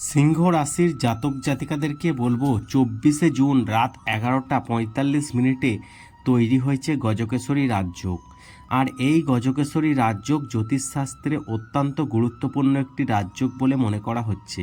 সিংহ রাশির জাতক জাতিকাদেরকে বলব, চব্বিশে জুন রাত এগারোটা পঁয়তাল্লিশ মিনিটে তৈরি হয়েছে গজকেশ্বরী রাজযোগ। আর এই গজকেশ্বরী রাজযোগ জ্যোতিষশাস্ত্রে অত্যন্ত গুরুত্বপূর্ণ একটি রাজযোগ বলে মনে করা হচ্ছে।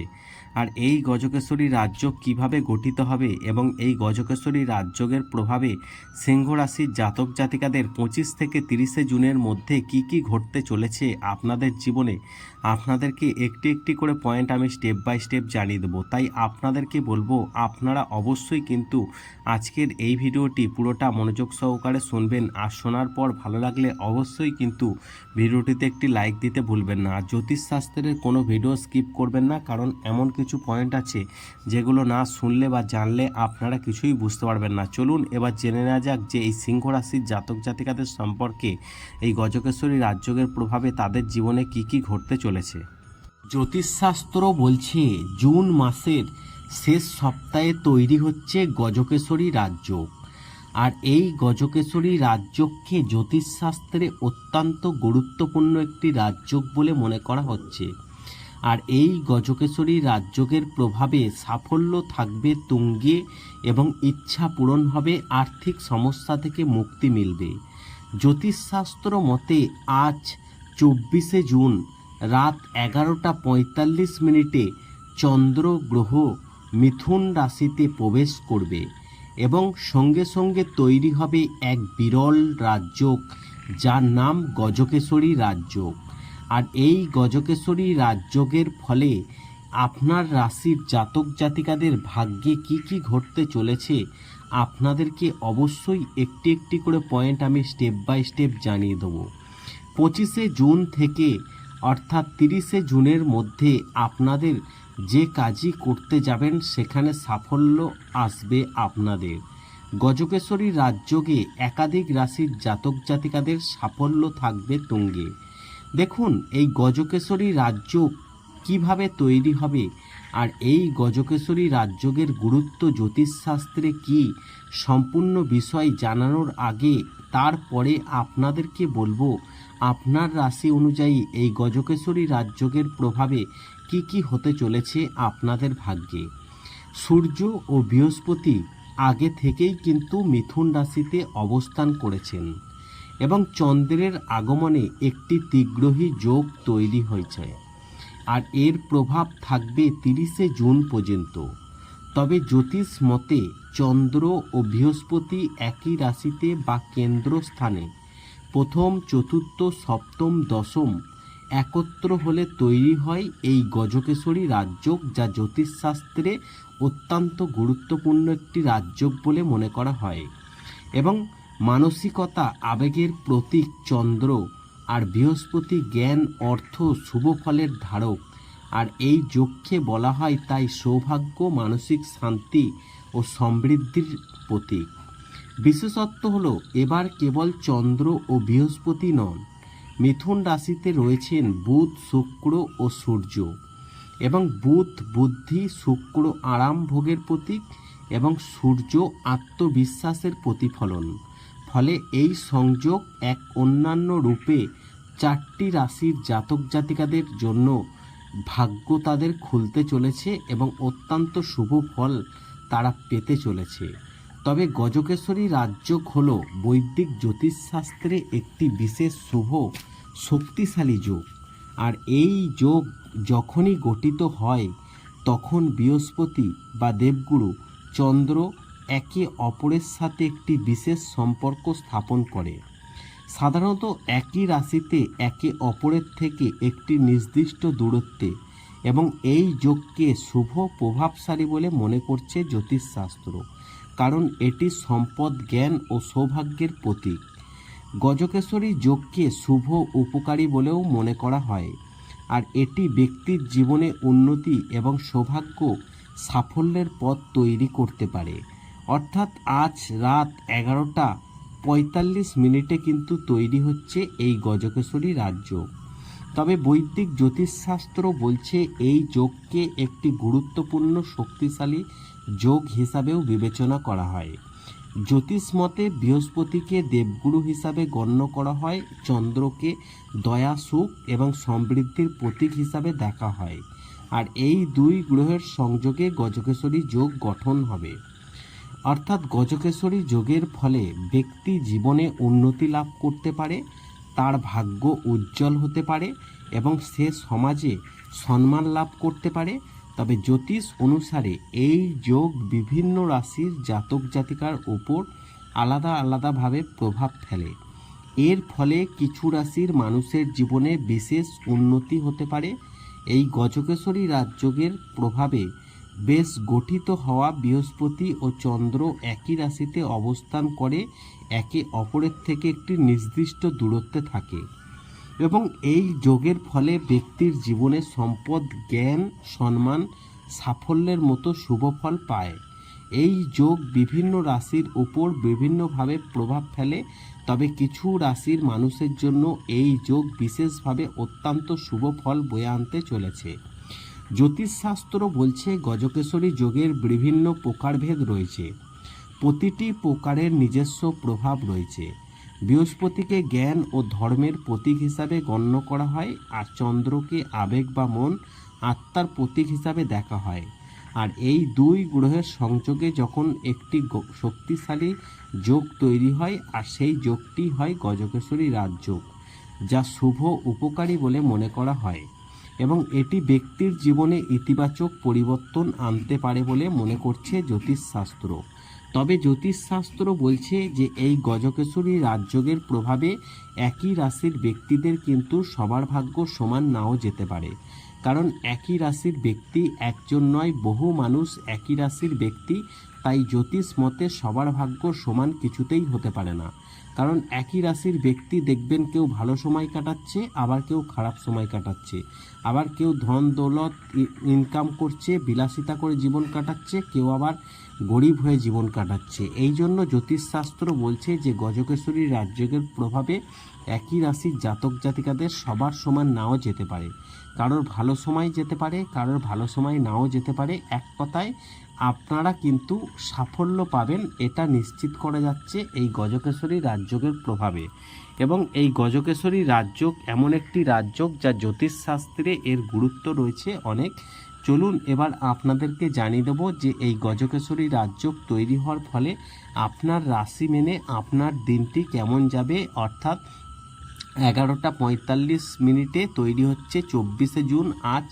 আর এই গজকেশ্বরী রাজযোগ কীভাবে গঠিত হবে এবং এই গজকেশ্বরী রাজযোগের প্রভাবে সিংহ রাশির জাতক জাতিকাদের পঁচিশ থেকে তিরিশে জুনের মধ্যে কি কি ঘটতে চলেছে আপনাদের জীবনে? আপনাদেরকে একটি একটি করে পয়েন্ট আমি স্টেপ বাই স্টেপ জানিয়ে দেবো। তাই আপনাদেরকে বলব, আপনারা অবশ্যই কিন্তু আজকের এই ভিডিওটি পুরোটা মনোযোগ সহকারে শুনবেন। আর শোনার পর ভালো লাগলে অবশ্যই কিন্তু ভিডিওটিতে একটি লাইক দিতে ভুলবেন না। আর জ্যোতিষশাস্ত্রের কোনো ভিডিও স্কিপ করবেন না, কারণ এমন কিছু পয়েন্ট আছে যেগুলো না শুনলে বা জানলে আপনারা কিছুই বুঝতে পারবেন না। চলুন এবার জেনে নেওয়া যাক যে এই সিংহ রাশির জাতক জাতিকাদের সম্পর্কে এই গজকেশ্বরী রাজযোগের প্রভাবে তাদের জীবনে কি কি ঘটতে চলেছে। জ্যোতিষশাস্ত্র বলছে, জুন মাসের শেষ সপ্তাহে তৈরি হচ্ছে গজকেশ্বরী রাজযোগ। আর এই গজকেশরী রাজযোগকে জ্যোতিষশাস্ত্রে অত্যন্ত গুরুত্বপূর্ণ একটি রাজযোগ বলে মনে করা হচ্ছে। আর এই গজকেশরী রাজযোগের প্রভাবে সাফল্য থাকবে তুঙ্গে এবং ইচ্ছা পূরণ হবে, আর্থিক সমস্যা থেকে মুক্তি মিলবে। জ্যোতিষশাস্ত্র মতে আজ চব্বিশে জুন রাত এগারোটা পঁয়তাল্লিশ মিনিটে চন্দ্র গ্রহ মিথুন রাশিতে প্রবেশ করবে। এবং সঙ্গে সঙ্গে তৈরি হবে এক বিরল রাজযোগ, যার নাম গজকেশ্বরী রাজযোগ। আর এই গজকেশ্বরী রাজযোগের ফলে আপনার রাশির জাতক জাতিকাদের ভাগ্যে কি কি ঘটতে চলেছে, আপনাদেরকে অবশ্যই একটি একটি করে পয়েন্ট আমি স্টেপ বাই স্টেপ জানিয়ে দেবো। পঁচিশে জুন থেকে, অর্থাৎ তিরিশে জুনের মধ্যে আপনাদের যে কাজই করতে যাবেন, সেখানে সাফল্য আসবে আপনাদের। গজকেশ্বরী রাজযোগে একাধিক রাশির জাতক জাতিকাদের সাফল্য থাকবে তুঙ্গে। দেখুন, এই গজকেশ্বরী রাজযোগ কীভাবে তৈরি হবে আর এই গজকেশ্বরী রাজযোগের গুরুত্ব জ্যোতিষশাস্ত্রে কি, সম্পূর্ণ বিষয় জানানোর আগে তারপরে আপনাদেরকে বলব, আপনার রাশি অনুযায়ী এই গজকেশ্বরী রাজযোগের প্রভাবে কি কি হতে চলেছে আপনাদের ভাগ্যে? সূর্য ও বৃহস্পতি আগে থেকেই কিন্তু মিথুন রাশিতে অবস্থান করেছেন এবং চন্দ্রের আগমনে একটি তীগ্রহী যোগ তৈরি হয়েছে। আর এর প্রভাব থাকবে তিরিশে জুন পর্যন্ত। তবে জ্যোতিষ মতে চন্দ্র ও বৃহস্পতি একই রাশিতে বা কেন্দ্রস্থানে প্রথম, চতুর্থ, সপ্তম, দশম একত্র হলে তৈরি হয় এই গজকেশরী রাজযোগ, যা জ্যোতিষশাস্ত্রে অত্যন্ত গুরুত্বপূর্ণ একটি রাজযোগ বলে মনে করা হয় এবং মানসিকতা, আবেগের প্রতীক, চন্দ্র আর বৃহস্পতি জ্ঞান, অর্থ, শুভ ফলের ধারক। আর এই যোগকে বলা হয় তাই সৌভাগ্য, মানসিক শান্তি ও সমৃদ্ধির প্রতীক। বিশেষত্ব হলো, এবার কেবল চন্দ্র ও বৃহস্পতি নন মিথুন রাশিতে রয়েছেন বুধ, শুক্র ও সূর্য এবং বুধ, বুদ্ধি, শুক্র আরাম ভোগের প্রতীক এবং সূর্য আত্মবিশ্বাসের প্রতিফলন। ফলে এই সংযোগ এক অন্যান্য রূপে চারটি রাশির জাতক জাতিকাদের জন্য ভাগ্য তাদের খুলতে চলেছে এবং অত্যন্ত শুভ ফল তারা পেতে চলেছে। তবে গজকেশ্বরী রাজযোগ হল বৈদিক জ্যোতিষশাস্ত্রে একটি বিশেষ শুভ, শক্তিশালী যোগ। আর এই যোগ যখনই গঠিত হয়, তখন বৃহস্পতি বা দেবগুরু চন্দ্র একে অপরের সাথে একটি বিশেষ সম্পর্ক স্থাপন করে। সাধারণত একই রাশিতে একে অপরের থেকে একটি নির্দিষ্ট দূরত্বে এবং এই যোগকে শুভ প্রভাবশালী বলে মনে করছে জ্যোতিষশাস্ত্র। কারণ এটি সম্পদ, জ্ঞান ও সৌভাগ্যের প্রতীক। গজকেশ্বরী যোগকে শুভ উপকারী বলেও মনে করা হয়। আর এটি ব্যক্তির জীবনে উন্নতি এবং সৌভাগ্য সাফল্যের পথ তৈরি করতে পারে। অর্থাৎ আজ রাত এগারোটা পঁয়তাল্লিশ মিনিটে কিন্তু তৈরি হচ্ছে এই গজকেশ্বরী রাজ্য। তবে বৈদিক জ্যোতিষশাস্ত্র বলছে এই যোগকে একটি গুরুত্বপূর্ণ শক্তিশালী যোগ হিসাবেও বিবেচনা করা হয়। জ্যোতিষ মতে বৃহস্পতিকে দেবগুরু হিসাবে গণ্য করা হয়, চন্দ্রকে দয়া, সুখ এবং সমৃদ্ধির প্রতীক হিসাবে দেখা হয়। আর এই দুই গ্রহের সংযোগে গজকেশ্বরী যোগ গঠন হবে। অর্থাৎ গজকেশ্বরী যোগের ফলে ব্যক্তি জীবনে উন্নতি লাভ করতে পারে, তার ভাগ্য উজ্জ্বল হতে পারে এবং সে সমাজে সম্মান লাভ করতে পারে তবে জ্যোতিষ অনুসারে এই যোগ বিভিন্ন রাশির জাতক জাতিকার উপর আলাদা আলাদাভাবে প্রভাব ফেলে। এর ফলে কিছু রাশির মানুষের জীবনে বিশেষ উন্নতি হতে পারে। এই গজকেশরী রাজযোগের প্রভাবে বেশ গঠিত হওয়া বৃহস্পতি ও চন্দ্র একই রাশিতে অবস্থান করে একে অপরের থেকে একটি নির্দিষ্ট দূরত্বে থাকে। এবং এই যোগের ফলে ব্যক্তির জীবনে সম্পদ, জ্ঞান, সম্মান, সাফল্যের মতো শুভ ফল পায়। এই যোগ বিভিন্ন রাশির উপর বিভিন্নভাবে প্রভাব ফেলে, তবে কিছু রাশির মানুষের জন্য এই যোগ বিশেষভাবে অত্যন্ত শুভ ফল বয়ে আনতে চলেছে। জ্যোতিষশাস্ত্র বলছে, গজকেশরী যোগের বিভিন্ন প্রকারভেদ রয়েছে। প্রতিটি প্রকারের নিজস্ব প্রভাব রয়েছে। বৃহস্পতিকে জ্ঞান ও ধর্মের প্রতীক হিসাবে গণ্য করা হয় আর চন্দ্রকে আবেগ বা মন আত্মার প্রতীক হিসাবে দেখা হয়। আর এই দুই গ্রহের সংযোগে যখন একটি শক্তিশালী যোগ তৈরি হয়, আর সেই যোগটি হয় গজকেশরী রাজযোগ, যা শুভ উপকারী বলে মনে করা হয় এবং এটি ব্যক্তির জীবনে ইতিবাচক পরিবর্তন আনতে পারে বলে মনে করছে জ্যোতিষশাস্ত্র। তবে জ্যোতিষশাস্ত্র বলছে যে এই গজকেশরী রাজযোগের প্রভাবে একই রাশির ব্যক্তিদের কিন্তু সবার ভাগ্য সমান নাও যেতে পারে। কারণ একই রাশির ব্যক্তি একজন নয়, বহু মানুষ একই রাশির ব্যক্তি, তাই জ্যোতিষ মতে সবার ভাগ্য সমান কিছুতেই হতে পারে না। কারণ একই রাশির ব্যক্তি দেখবেন কেউ ভালো সময় কাটাচ্ছে, আবার কেউ খারাপ সময় কাটাচ্ছে। আবার কেউ ধন, দৌলত ইনকাম করছে, বিলাসিতা করে জীবন কাটাচ্ছে, কেউ আবার গরিব হয়ে জীবন কাটাচ্ছে। এই জন্য জ্যোতিষশাস্ত্র বলছে যে গজকেশ্বরী রাজযোগের প্রভাবে একই রাশির জাতক জাতিকাদের সবার সমান নাও যেতে পারে। কারোর ভালো সময় যেতে পারে, কারোর ভালো সময় নাও যেতে পারে। এক কথায় আপনারা কিন্তু সাফল্য পাবেন, এটা নিশ্চিত করা যাচ্ছে এই গজকেশ্বরী রাজযোগের প্রভাবে। এবং এই গজকেশ্বরী রাজযোগ এমন একটি রাজযোগ যা জ্যোতিষশাস্ত্রে এর গুরুত্ব রয়েছে অনেক। চলুন এবার আপনাদেরকে জানিয়ে দেবো যে এই গজকেশ্বরী রাজযোগ তৈরি হওয়ার ফলে আপনার রাশি মেনে আপনার দিনটি কেমন যাবে? অর্থাৎ এগারোটা পঁয়তাল্লিশ মিনিটে তৈরি হচ্ছে চব্বিশে জুন, আজ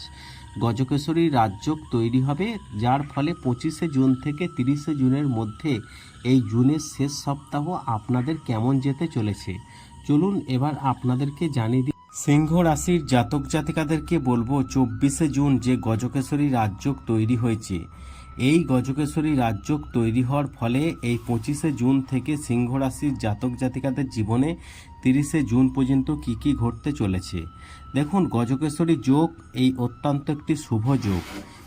গজকেশ্বরী রাজযোগ তৈরি হবে, যার ফলে পঁচিশে জুন থেকে তিরিশে জুনের মধ্যে এই জুনের শেষ সপ্তাহ আপনাদের কেমন যেতে চলেছে। চলুন এবার আপনাদেরকে জানিয়ে দিই। সিংহ রাশির জাতক জাতিকাদেরকে বলব, চব্বিশে জুন যে গজকেশরী রাজযোগ তৈরি হয়েছে এই গজকেশ্বরী রাজযোগ তৈরি হওয়ার ফলে এই পঁচিশে জুন থেকে সিংহ রাশির জাতক জাতিকাদের জীবনে তিরিশে জুন পর্যন্ত কি কি ঘটতে চলেছে। দেখুন গজকেশ্বরী যোগ এই অত্যন্ত একটি শুভ যোগ।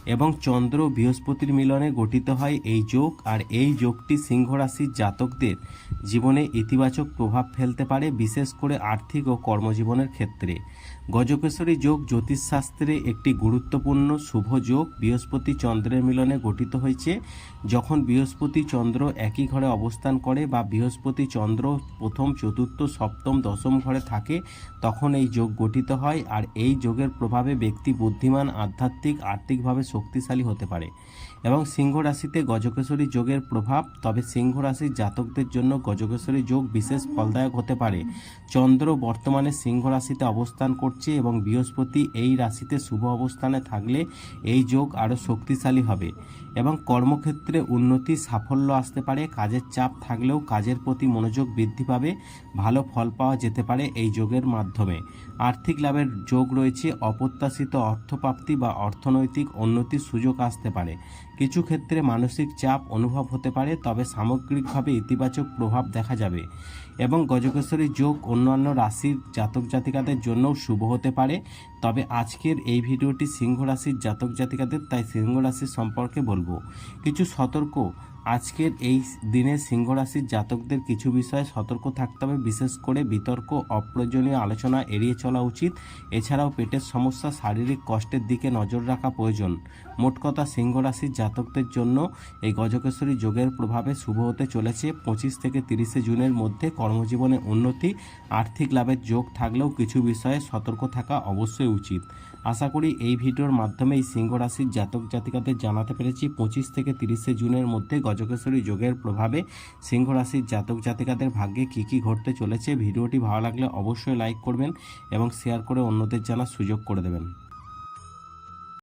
এবং চন্দ্র বৃহস্পতির মিলনে গঠিত হয় এই যোগ, আর এই যোগটি সিংহ রাশির জাতকদের জীবনে ইতিবাচক প্রভাব ফেলতে পারে, বিশেষ করে আর্থিক ও কর্মজীবনের ক্ষেত্রে। গজকেশ্বরী যোগ জ্যোতিষশাস্ত্রে একটি গুরুত্বপূর্ণ শুভ যোগ, বৃহস্পতি চন্দ্রের মিলনে গঠিত হয়েছে। যখন বৃহস্পতি চন্দ্র একই ঘরে অবস্থান করে বা বৃহস্পতি চন্দ্র প্রথম, চতুর্থ, সপ্তম, দশম ঘরে থাকে, তখন এই যোগ গঠিত হয়, আর এই যোগের প্রভাবে ব্যক্তি বুদ্ধিমান, আধ্যাত্মিক, আর্থিকভাবে শক্তিশালী হতে পারে। এবং সিংহ রাশিতে গজকেশ্বরী যোগের প্রভাব, তবে সিংহ রাশির জাতকদের জন্য গজকেশ্বরী যোগ বিশেষ ফলদায়ক হতে পারে। চন্দ্র বর্তমানে সিংহ রাশিতে অবস্থান করছে এবং বৃহস্পতি এই রাশিতে শুভ অবস্থানে থাকলে এই যোগ আরও শক্তিশালী হবে। এবং কর্মক্ষেত্রে উন্নতি, সাফল্য আসতে পারে, কাজের চাপ থাকলেও কাজের প্রতি মনোযোগ বৃদ্ধি পাবে, ভালো ফল পাওয়া যেতে পারে এই যোগের মাধ্যমে। আর্থিক লাভের যোগ রয়েছে, অপ্রত্যাশিত অর্থপ্রাপ্তি বা অর্থনৈতিক উন্নতির সুযোগ আসতে পারে। কিছু ক্ষেত্রে মানসিক চাপ অনুভব হতে পারে, তবে সামগ্রিকভাবে ইতিবাচক প্রভাব দেখা যাবে এবং গজকেশ্বরী যোগ অন্যান্য রাশির জাতক জাতিকাদের জন্যও শুভ হতে পারে। তবে আজকের এই ভিডিওটি সিংহ রাশির জাতক জাতিকাদের, তাই সিংহ রাশি সম্পর্কে বলব। কিছু সতর্ক আজকের এই দিনে সিংহ রাশির জাতকদের কিছু বিষয়ে সতর্ক থাকতে হবে, বিশেষ করে বিতর্ক, অপ্রয়োজনীয় আলোচনা এড়িয়ে চলা উচিত। এছাড়াও পেটের সমস্যা, শারীরিক কষ্টের দিকে নজর রাখা প্রয়োজন। মোট কথা সিংহ রাশির জাতকদের জন্য এই গজকেশ্বরী যোগের প্রভাবে শুভ হতে চলেছে। পঁচিশ থেকে তিরিশে জুনের মধ্যে কর্মজীবনে উন্নতি, আর্থিক লাভের যোগ থাকলেও কিছু বিষয়ে সতর্ক থাকা অবশ্যই উচিত। আশা করি এই ভিডিওর মাধ্যমেই সিংহ রাশির জাতক জাতিকাদের জানাতে পেরেছি। পঁচিশ থেকে তিরিশে জুনের মধ্যে গজকেশ্বরী যোগের প্রভাবে সিংহ রাশির জাতক জাতিকাদের ভাগ্যে কী কী ঘটতে চলেছে? ভিডিওটি ভালো লাগলে অবশ্যই লাইক করবেন এবং শেয়ার করে অন্যদের জানার সুযোগ করে দেবেন।